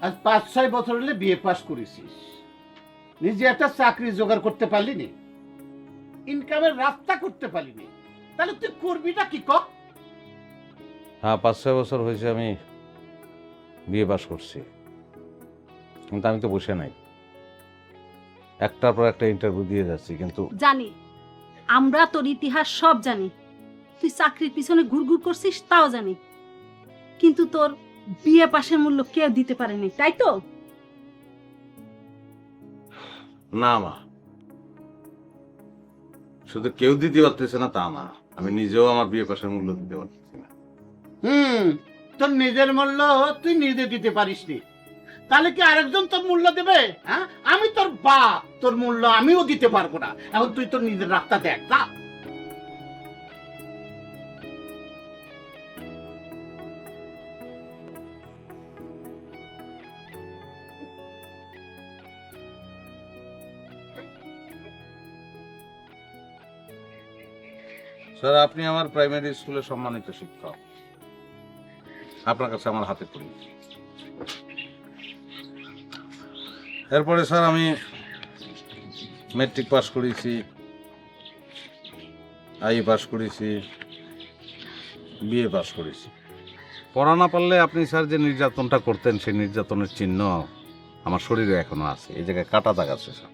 আজ পাঁচ ছয় বছর হলে বিয়ে পাস করেছিস। নিজে একটা চাকরি জোগাড় করতে পারলি নি ইনকামের রাস্তা করতে পারলি নি তাহলে তুই করবিটা কি ক? হ্যাঁ পাঁচ ছয় বছর হয়েছে আমি বিয়ে পাস করছি। কিন্তু আমি তো বসে নাই। একটার পর একটা ইন্টারভিউ দিয়ে যাচ্ছি কিন্তু জানি। আমরা তোর ইতিহাস সব জানি। তুই চাকরির পিছনে ঘুরঘুর করছিস তাও জানি। কিন্তু তোর বিয়ে পাশের মূল্য কেউ দিতে পারেনি তাই তো? না মা। শুধু কেউ দিতে পারতেছে না তা না। আমি নিজেও আমার বিয়ে পাশের মূল্য দিতে পারতেছি না। হুম তোর নিজের মূল্য তুই নিজে দিতে পারিস নি তাহলে কি আরেকজন তোর মূল্য দেবে হ্যাঁ? আমি তোর বাপ তোর মূল্য আমিও দিতে পারব না। এখন তুই তোর নিজের রাস্তা দেখ যা। স্যার আপনি আমার প্রাইমারি স্কুলের সম্মানিত শিক্ষক। আপনার কাছে আমার হাতে করি এরপরে স্যার আমি মেট্রিক পাস করেছি আই পাস করেছি বিএ পাস করেছি। পড়া না পারলে আপনি স্যার যে নির্যাতনটা করতেন, সেই নির্যাতনের চিহ্ন আমার শরীরে এখনও আছে। এই জায়গায় কাটা দাগ আছে স্যার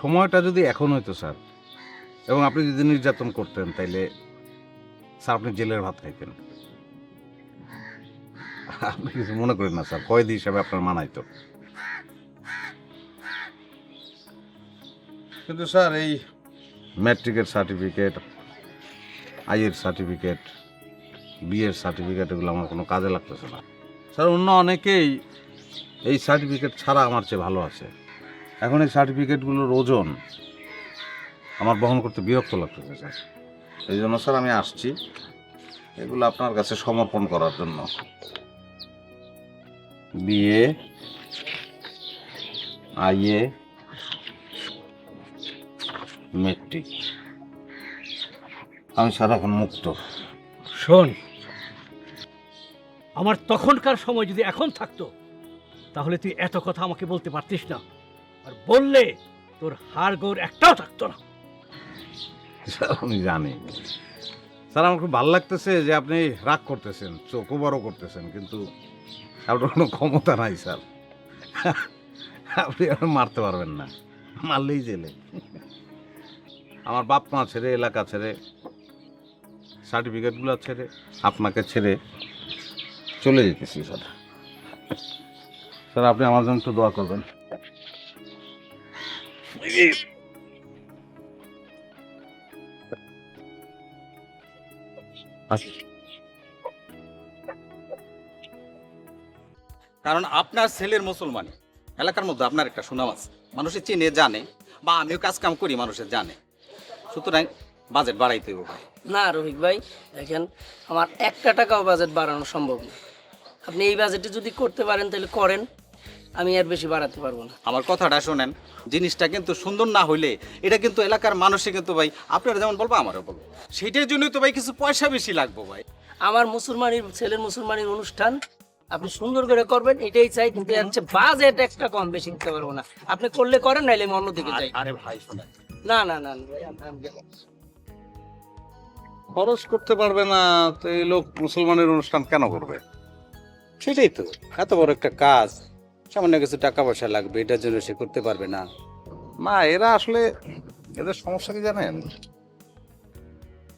সময়টা যদি এখন হইতো স্যার এবং আপনি যদি নির্যাতন করতেন, তাইলে স্যার আপনি জেলের ভাত খাইতেন। আপনি কিছু মনে করেন না, স্যার। কয়েদি হিসাবে আপনার মানাইতো কিন্তু স্যার, এই ম্যাট্রিকের সার্টিফিকেট আইয়ের সার্টিফিকেট বিয়ের সার্টিফিকেট, এগুলো আমার কোনো কাজে লাগতেছে না। স্যার, অন্য অনেকেই এই সার্টিফিকেট ছাড়া আমার চেয়ে ভালো আছে। এখন এই সার্টিফিকেটগুলোর ওজন আমার বহন করতে বিরক্ত লাগতেছে স্যার। এই জন্য স্যার আমি আসছি। এগুলো আপনার কাছে সমর্পণ করার জন্য। বিয়ে আইএ মেট্রিক। আমি স্যার এখন মুক্ত। শোন আমার তখনকার সময় যদি এখন থাকতো তাহলে তুই এত কথা আমাকে বলতে পারতিস না। আর বললে তোর হাড় গোড় একটাও থাকতো না। স্যার আমি জানি। স্যার, আমার খুব ভালো লাগতেছে যে আপনি রাগ করতেছেন, চোখও বড় করতেছেন, কিন্তু আপনার কোনো ক্ষমতা নাই, স্যার। আপনি আমার মারতে পারবেন না, মারলেই জেলে। আমার বাপ মা ছেড়ে, এলাকা ছেড়ে, সার্টিফিকেটগুলো ছেড়ে, আপনাকে ছেড়ে চলে যেতেছি, স্যার। স্যার, আপনি আমার জন্য একটু দোয়া করবেন। কারণ আপনার ছেলের মুসলমান এলাকার মধ্যে আপনার একটা সুনাম আছে। মানুষের চিনে জানে বা আমিও কাজ কাম করি মানুষের জানে। সুতরাং বাজেট বাড়াইতে হবে ভাই। না রোহিত ভাই দেখেন আমার একটা টাকাও বাজেট বাড়ানো সম্ভব না। আপনি এই বাজেটে যদি করতে পারেন তাহলে করেন। আমি আর বেশি বাড়াতে পারব না। আমার কথাটা শোনেন জিনিসটা কিন্তু সুন্দর না হইলে এটা কিন্তু এলাকার মানুষে কিন্তু ভাই আপনারা যেমন বলব আমারও বলব। সেটার জন্যই তো ভাই কিছু পয়সা বেশি লাগবো ভাই। আমার মুসলমানির ছেলের মুসলমানির অনুষ্ঠান আপনি সুন্দর করে করবেন এটাই চাই কিন্তু হচ্ছে বাজেট একটা কম বেশি দিতে পারব না। আপনি করলে করেন নাইলে আমি অন্যদিকে যাই। আরে ভাই শোনেন। না না না না, ভাই, আমি- আমি গেলাম। খরচ করতে পারবে না তো এই লোক মুসলমানের অনুষ্ঠান কেন করবে? সেটাই তো এত বড় একটা কাজ। সামান্য কিছু টাকা পয়সা লাগবে এটার জন্য সে করতে পারবে না। না এরা আসলে এদের সমস্যা কি জানেন?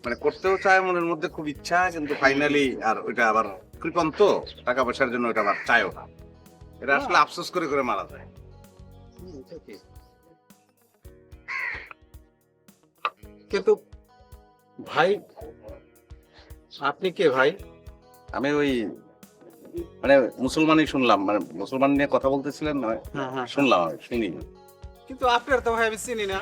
মানে করতেও চায় মনের মধ্যে খুব ইচ্ছা কিন্তু ফাইনালি আর ওইটা আবার কৃপণ তো টাকা পয়সার জন্য ওইটা আবার চায়ও না। এরা আসলে আফসোস করে করে মারা যায়। কিন্তু ভাই আপনি কে ভাই? আমি ওই মানে মুসলমানই শুনলাম মানে মুসলমান নিয়ে কথা বলতেছিলেন না হ্যাঁ হ্যাঁ। শুনলাম আমি শুনি। কিন্তু আপনার তো ভাই আমি চিনি না।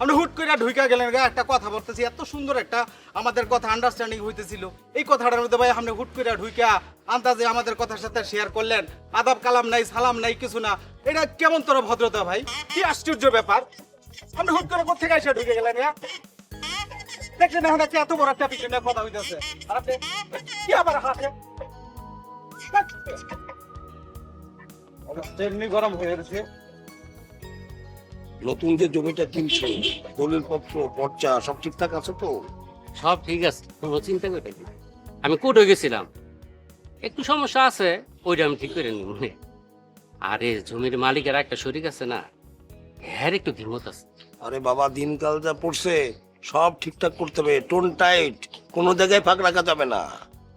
আপনি হুট করে ঢুইকা গেলেন গা একটা কথা বলতেছি এত সুন্দর একটা আমাদের কথা আন্ডারস্ট্যান্ডিং হইতেছিল। এই কথাটার মধ্যে ভাই আপনি হুট করে ঢুইকা আন্দাজে আমাদের কথার সাথে শেয়ার করলেন। আদাব কালাম নাই সালাম নাই কিছু না। এটা কেমন তোর ভদ্রতা ভাই? কি আশ্চর্য ব্যাপার। আপনি হুট করে কোথেকে এসে ঢুকে গেলেন ইয়া দেখলেন এখন একটা এত বড় একটা নিয়ে কথা হইতেছে। আর আপনি কি আবার হাতে গরম হয়ে গেছে। নতুন যে জমিটা কিনছো দলিল পত্র পর্চা সব ঠিকঠাক আছে তো? সব ঠিক আছে কোনো চিন্তা করে আমি কোর্টে গেছিলাম। একটু সমস্যা আছে ওইটা আমি ঠিক করে নি নে আরে জমির মালিকের একটা শরিক আছে না হ্যার একটু দ্বিমত আছে। আরে বাবা দিনকাল যা পড়ছে সব ঠিকঠাক করতে হবে। টোন টাইট কোনো জায়গায় ফাঁক রাখা যাবে না।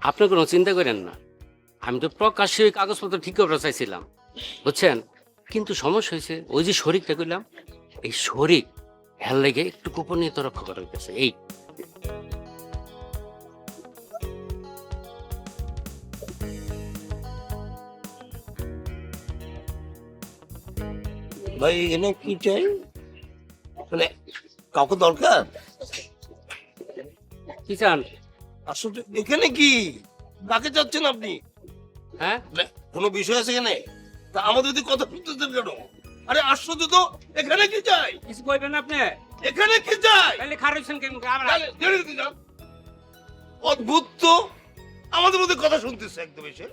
আপনি কোনো চিন্তা করেন না। আমি তো প্রকাশ্যে ওই কাগজপত্র ঠিক করে চাইছিলাম বুঝছেন? কিন্তু সমস্যা হয়েছে ওই যে শরিকটা কইলাম এই শরিক হ্যার লেগে একটু গোপনীয়তা রক্ষা করা হইতেছে এই। ভাই এনে কি চাই? মানে কাউকে দরকার? কি চান? আসলে এখানে কি? কাকে চাচ্ছেন আপনি? হ্যাঁ? কোনো বিষয় আছে এখানে? তা আমাদের যদি কথা শুনতেছেন কেন? আরে আশ্চর্য তো এখানে কি চাই কিছু কইবেন আপনি? এখানে কি চাই তাহলে খারাইছেন কেন আমরা অদ্ভুত তো আমাদের মধ্যে কথা শুনতেছে একদম এসে।